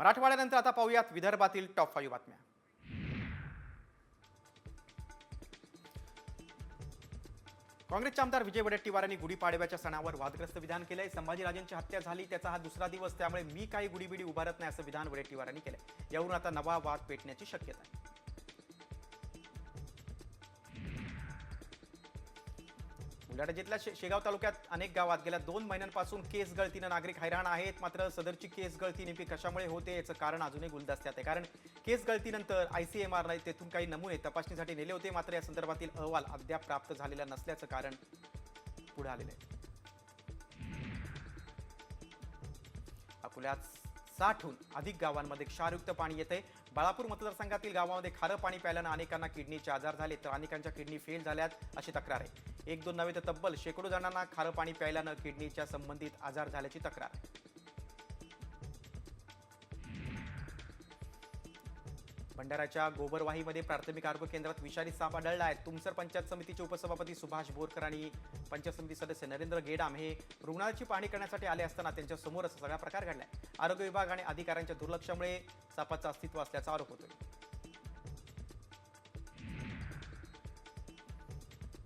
मराठवाड्यानंतर आता पाहूयात विदर्भातील टॉप फाईव्ह बातम्या. काँग्रेसचे आमदार विजय वडेट्टीवार यांनी गुढीपाडव्याच्या सणावर वादग्रस्त विधान केलंय. संभाजीराजांची हत्या झाली त्याचा हा दुसरा दिवस त्यामुळे मी काही गुढीबिडी उभारत नाही असं विधान वडेट्टीवार यांनी केलंय. यावरून आता नवा वाद पेटण्याची शक्यता आहे. बुलढाणा शे- शेगाव तालुक्यात अनेक गावात गेल्या दोन महिन्यांपासून केस गळतीनं नागरिक हैराण आहेत. मात्र सदरची केस गळती नेमकी कशामुळे होते याचं कारण अजूनही गुलदस्त्यात आहे. कारण केस गळतीनंतर आयसीएमआरने तेथून काही नमुने तपासणीसाठी नेले होते. मात्र या संदर्भातील अहवाल अद्याप प्राप्त झालेला नसल्याचं कारण पुढे आलेलं आहे. अकोल्यात साठहून अधिक गावांमध्ये क्षारयुक्त पाणी येते बाळापूर मतदारसंघातील गावामध्ये खारं पाणी प्यायल्यानं अनेकांना किडनीचे आजार झाले तर अनेकांच्या किडनी फेल झाल्यात अशी तक्रार आहे. एक दोन नव्हे तर तब्बल शेकडो जणांना खारं पाणी प्यायल्यानं किडनीच्या संबंधित आजार झाल्याची तक्रार. आहे भंडाराच्या गोबरवाहीमध्ये प्राथमिक आरोग्य केंद्रात विषारी साप आढळला आहे. तुमसर पंचायत समितीचे उपसभापती सुभाष बोरकर आणि पंचायत समिती सदस्य नरेंद्र गेडाम हे रुग्णालयाची पाहणी करण्यासाठी आले असताना त्यांच्यासमोर असा सगळा प्रकार घडलाय. आरोग्य विभाग आणि अधिकाऱ्यांच्या दुर्लक्षामुळे सापाचं अस्तित्व असल्याचा आरोप होतोय.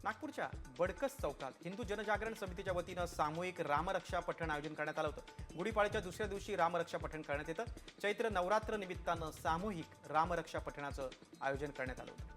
नागपूरच्या बडकस चौकात हिंदू जनजागरण समितीच्या वतीनं सामूहिक रामरक्षा पठण आयोजन करण्यात आलं होतं. गुढीपाडव्याच्या दुसऱ्या दिवशी रामरक्षा पठण करण्यात येतं. चैत्र नवरात्र निमित्तानं सामूहिक रामरक्षा पठणाचं आयोजन करण्यात आलं होतं.